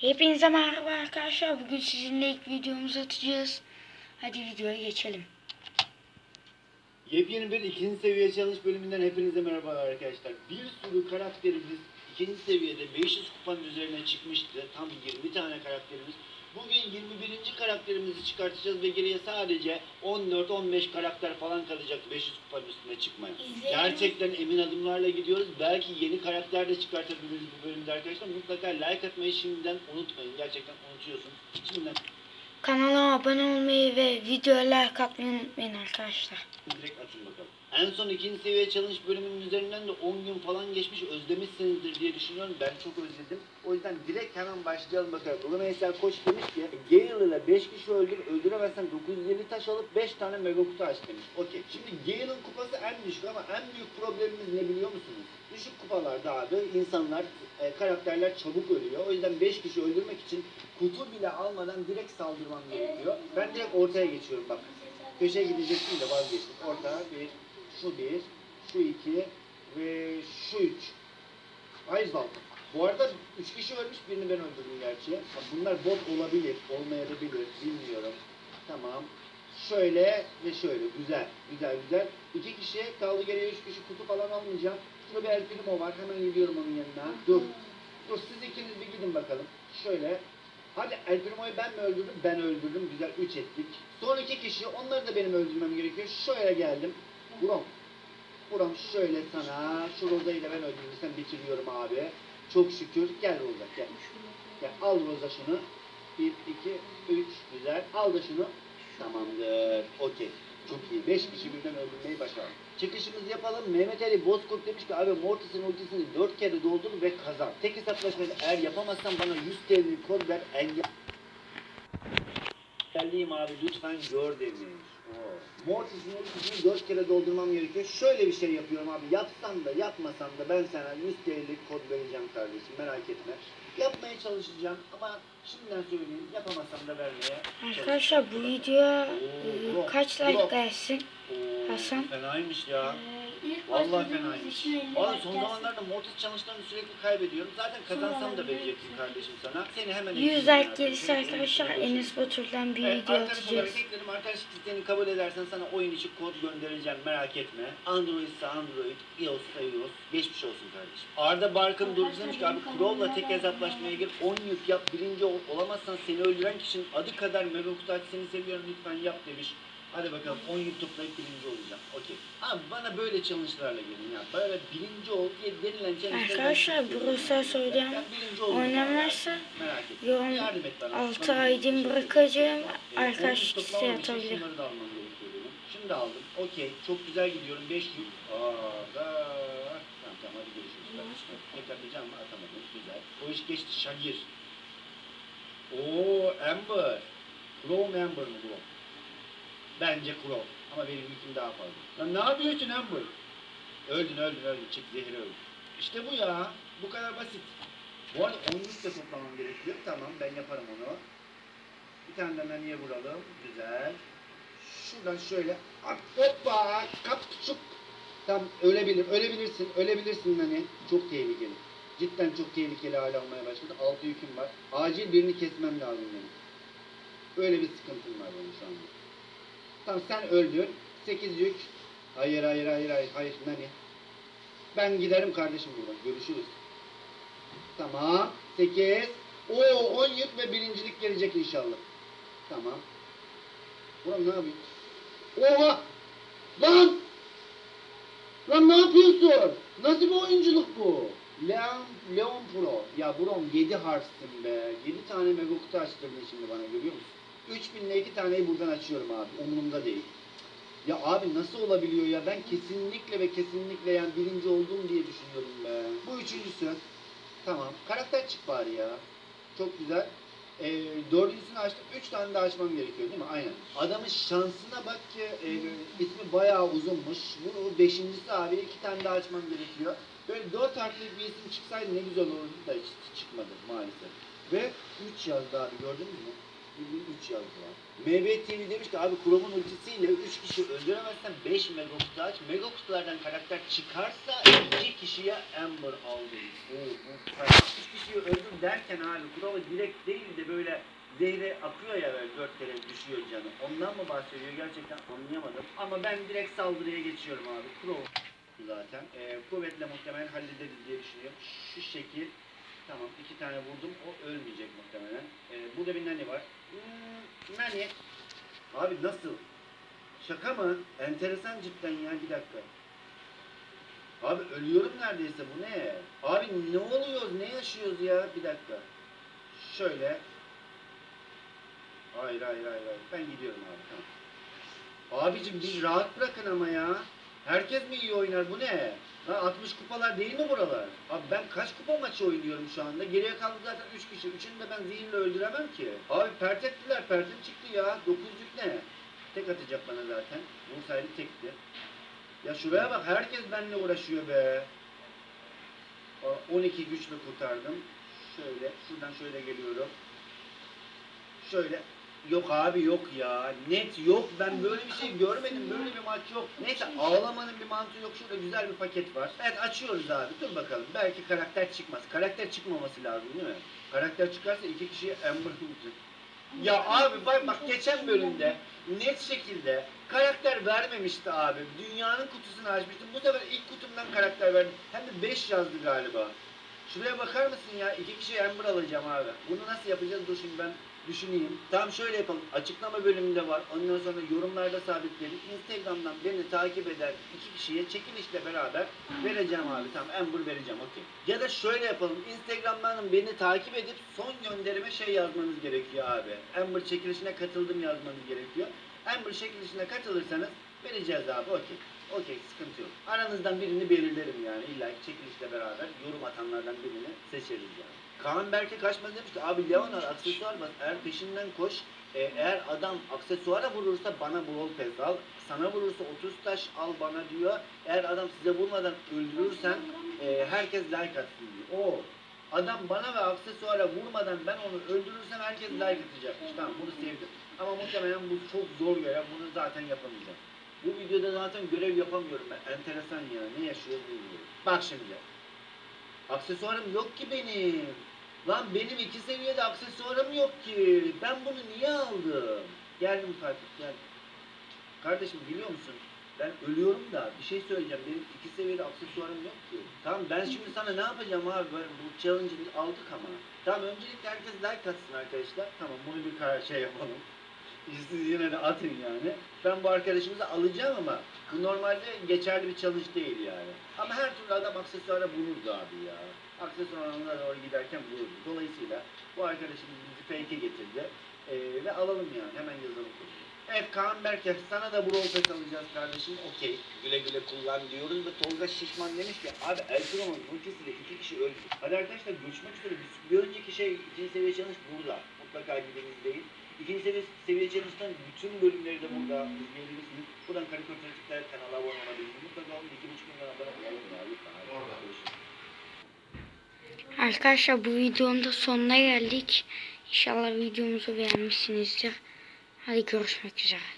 Hepinize merhaba arkadaşlar. Bugün sizinle ilk videomuzu atacağız. Hadi videoya geçelim. Yepyeni bir ikinci seviye challenge bölümünden hepinize merhaba arkadaşlar. Bir sürü karakterimiz ikinci seviyede 500 kupanın üzerine çıkmıştı. Tam 20 tane karakterimiz. Bugün 21. karakterimizi çıkartacağız ve geriye sadece 14-15 karakter falan kalacak 500 kupanın üstüne çıkmaya. Gerçekten emin adımlarla gidiyoruz. Belki yeni karakter de çıkartabiliriz bu bölümde arkadaşlar. Mutlaka like atmayı şimdiden unutmayın. Gerçekten unutuyorsunuz. Şimdiden Kanala abone olmayı ve videoya like atmayı unutmayın arkadaşlar. Direkt atın bakalım. En son ikinci seviye challenge bölümünün üzerinden de 10 gün falan geçmiş özlemişsinizdir diye düşünüyorum. Ben çok özledim. O yüzden direkt hemen başlayalım bakalım. Bugün mesela Koç demiş ki Gale ile 5 kişi öldür, öldüremezsen 950 taş alıp 5 tane mega kutu aç demiş. Okey. Şimdi Gale'ın kupası en düşük ama en büyük problemimiz ne biliyor musunuz? Düşük kupalarda abi insanlar, e, karakterler çabuk ölüyor. O yüzden 5 kişi öldürmek için kutu bile almadan direkt saldırmam gerekiyor. Ben direkt ortaya geçiyorum bak. Köşeye gidecektim de vazgeçtim. Orta bir, şu bir, şu iki ve şu üç. Ayzal. Bu arada üç kişi ölmüş, birini ben öldürdüm gerçi. Bunlar bot olabilir, olmayabilir, bilmiyorum. Tamam. Şöyle ve şöyle. Güzel, güzel, güzel. İki kişi kaldı geriye üç kişi kutu falan almayacağım. Şurada bir El Primo var, hemen gidiyorum onun yanına. Dur. Dur siz ikiniz bir gidin bakalım. Şöyle. Hadi El Primo'yu ben mi öldürdüm? Ben öldürdüm. Güzel 3 ettik. Son iki kişi onları da benim öldürmem gerekiyor. Şöyle geldim. Buram. Buram şöyle sana. Şu Roza'yı da ben öldürürsem bitiriyorum abi. Çok şükür. Gel Roza gel. Gel al Roza şunu. 1, 2, 3. Güzel. Al da şunu. Tamamdır. Okey. Çok iyi. 5 kişi birden öldürmeyi başardık. Çıkışımızı yapalım. Mehmet Ali Bozkurt demiş ki abi Mortis'in ultisini 4 kere doldur ve kazan. Tek hesaplaşmayı eğer yapamazsan bana 100 TL kod ver engel. Engelleyeyim abi lütfen gör demiş. Oo. Mortis'in ultisini 4 kere doldurmam gerekiyor. Şöyle bir şey yapıyorum abi. Yapsam da yapmasam da ben sana 100 TL'lik kod vereceğim kardeşim. Merak etme. Yapmaya çalışacağım ama şimdiden söyleyeyim yapamazsam da vermeye Arkadaşlar bu videoya Oo, e, kaç like? Oo, Hasan? Fenaymış ya. İlk Vallahi elli Valla like son zamanlarda Mortis challenge'larını sürekli kaybediyorum. Zaten kazansam da verecektim kardeşim sana. Seni hemen 100 ekleyeceğim like zaten. gelirse Seni arkadaşlar. Enes Batur'dan bir Evet, video arkadaş atacağız. olarak ekledim. Arkadaş isteğini kabul edersen sana oyun içi kod göndereceğim. Merak etme. Android ise Android, iOS ise iOS. Geçmiş olsun kardeşim. Arda Barkın Durmuş demiş ki abi Crow'la tek hesaplaşmaya gir. 10 yük yap. Birinci ol. Olamazsan seni öldüren kişinin adı kadar mega kutu aç seni seviyorum lütfen yap demiş. Hadi bakalım 10 yük toplayıp birinci olacağım. Okey. Abi bana böyle challenge'larla gelin ya. Böyle birinci ol diye denilen challenge'lar. Arkadaşlar birinci olacağım. oynamazsa yorum Yardım et bana. 6 Bana aydım bir şey bırakacağım. Arkadaş toplamam için atabilir. Şimdi aldım. Okey. Çok güzel gidiyorum. 5 yük. Aa, da. Tamam tamam hadi görüşürüz. kardeşim. Tek atacağım mı? Atamadım. Güzel. O iş geçti. Şagir. Oo Amber. Mu Amber mı bu? Bence Crow. Ama benim yüküm daha fazla. Lan ne yapıyorsun Amber? Öldün öldün öldün. Çık zehir öldün. İşte bu ya. Bu kadar basit. Bu arada 10 yük de toplamam gerekiyor. Tamam ben yaparım onu. Bir tane de menüye vuralım. Güzel. Şuradan şöyle at hoppa kapçuk. Tam ölebilir, ölebilirsin, ölebilirsin hani. Çok tehlikeli. Cidden çok tehlikeli hale almaya başladı. Altı yüküm var. Acil birini kesmem lazım benim. Öyle bir sıkıntım var benim şu anda. Tamam sen öldün. 8 yük. Hayır hayır hayır hayır hayır Nani. Ben giderim kardeşim buradan. Görüşürüz. Tamam. 8. Oo 10 yük ve birincilik gelecek inşallah. Tamam. Ulan ne yapayım? Oha! Lan! Lan ne yapıyorsun? Nasıl bir oyunculuk bu? Leon, Leon Pro. Ya Brom 7 harçsın be. 7 tane mega kutu açtırdın şimdi bana görüyor musun? 3000 ile 2 taneyi buradan açıyorum abi. Umurumda değil. Ya abi nasıl olabiliyor ya? Ben kesinlikle ve kesinlikle yani birinci oldum diye düşünüyorum be. Bu üçüncüsü. Tamam. Karakter çık bari ya. Çok güzel. Ee, dördüncüsünü açtım. Üç tane daha açmam gerekiyor değil mi? Aynen. Adamın şansına bak ki e, ismi bayağı uzunmuş. Bu beşincisi abi. iki tane daha açmam gerekiyor. Böyle dört harfli bir isim çıksaydı ne güzel olurdu da hiç çıkmadı maalesef. Ve üç yazdı abi gördünüz mü? 3 yazdı lan. MB TV demiş ki abi Chrome'un ultisiyle 3 kişi öldüremezsen 5 megakutu aç. Megakutulardan karakter çıkarsa 2 kişiye Ember aldım. Oo, bu 3 kişiyi öldür derken abi Chrome'u direkt değil de böyle zehre akıyor ya böyle 4 kere düşüyor canı. Ondan mı bahsediyor gerçekten anlayamadım. Ama ben direkt saldırıya geçiyorum abi. Chrome zaten. Ee, kuvvetle muhtemelen hallederiz diye düşünüyorum. Şu şekil. Tamam iki tane vurdum. O ölmeyecek muhtemelen. Ee, burada bir nani var. Hmm, nani. Abi nasıl? Şaka mı? Enteresan cidden ya bir dakika. Abi ölüyorum neredeyse bu ne? Abi ne oluyoruz? Ne yaşıyoruz ya? Bir dakika. Şöyle. Hayır hayır hayır hayır. Ben gidiyorum abi tamam. Abicim bir rahat bırakın ama ya. Herkes mi iyi oynar bu ne? Ha 60 kupalar değil mi buralar? Abi ben kaç kupa maçı oynuyorum şu anda? Geriye kaldı zaten 3 kişi. Üçünü de ben zihirle öldüremem ki. Abi pert ettiler. Pertim çıktı ya. 900'lük ne? Tek atacak bana zaten. Vursaydı tekti. Ya şuraya bak herkes benimle uğraşıyor be. Aa, 12 güçle kurtardım. Şöyle şuradan şöyle geliyorum. Şöyle Yok abi yok ya. Net yok. Ben böyle bir şey görmedim. Böyle bir maç yok. Neyse ağlamanın bir mantığı yok. Şurada güzel bir paket var. Evet açıyoruz abi. Dur bakalım. Belki karakter çıkmaz. Karakter çıkmaması lazım değil mi? Karakter çıkarsa iki kişiye Amber vuracak. Ya abi bak bak geçen bölümde net şekilde karakter vermemişti abi. Dünyanın kutusunu açmıştım. Bu sefer ilk kutumdan karakter verdim. Hem de 5 yazdı galiba. Şuraya bakar mısın ya? İki kişi Amber alacağım abi. Bunu nasıl yapacağız? Dur şimdi ben düşüneyim. Tamam şöyle yapalım. Açıklama bölümünde var. Ondan sonra yorumlarda sabitledim. Instagram'dan beni takip eder iki kişiye çekilişle beraber vereceğim abi. Tamam Amber vereceğim okey. Ya da şöyle yapalım. Instagram'dan beni takip edip son gönderime şey yazmanız gerekiyor abi. Amber çekilişine katıldım yazmanız gerekiyor. Amber çekilişine katılırsanız vereceğiz abi okey. Okey sıkıntı yok. Aranızdan birini belirlerim yani. İlla ki çekilişle beraber yorum atanlardan birini seçeriz yani. Kaan Berke kaçmaz demiş ki abi Leonard aksesuar bas eğer peşinden koş e, eğer adam aksesuara vurursa bana brawl pass al sana vurursa 30 taş al bana diyor eğer adam size vurmadan öldürürsen e, herkes like atsın diyor. O adam bana ve aksesuara vurmadan ben onu öldürürsem herkes like atacakmış tamam bunu sevdim ama muhtemelen bu çok zor görev bunu zaten yapamayacağım. Bu videoda zaten görev yapamıyorum ben enteresan ya ne yaşıyoruz bilmiyorum. Bak şimdi Aksesuarım yok ki benim. Lan benim iki seviyede aksesuarım yok ki. Ben bunu niye aldım? Geldim Fatih gel. Kardeşim biliyor musun? Ben ölüyorum da bir şey söyleyeceğim. Benim iki seviyede aksesuarım yok ki. Tamam ben şimdi sana ne yapacağım abi? Böyle bu challenge'ı aldık ama. Tamam öncelikle herkes like atsın arkadaşlar. Tamam bunu bir şey yapalım. Siz yine de atın yani. Ben bu arkadaşımızı alacağım ama bu normalde geçerli bir challenge değil yani. Ama her türlü adam aksesuara vururdu abi ya. Aksesuarına doğru giderken vururdu. Dolayısıyla bu arkadaşımız bizi fake'e getirdi. Ee, ve alalım yani. Hemen yazalım. Evet Kaan Berker sana da Brawl Pass alacağız kardeşim. Okey. Güle güle kullan diyoruz ve Tolga Şişman demiş ki abi Elkron'un ultisiyle iki kişi öldü. Hadi arkadaşlar görüşmek üzere. Bir, önceki şey ikinci seviye challenge burada. Mutlaka gidin izleyin. İkinci seviye, seviye challenge'dan bütün bölümleri de burada izleyebilirsiniz. Buradan karikatür tıklayarak kanala abone olabilirsiniz. Mutlaka olun. iki buçuk milyon abone olalım görüşürüz. Arkadaşlar bu videonun da sonuna geldik. İnşallah videomuzu beğenmişsinizdir. Hadi görüşmek üzere.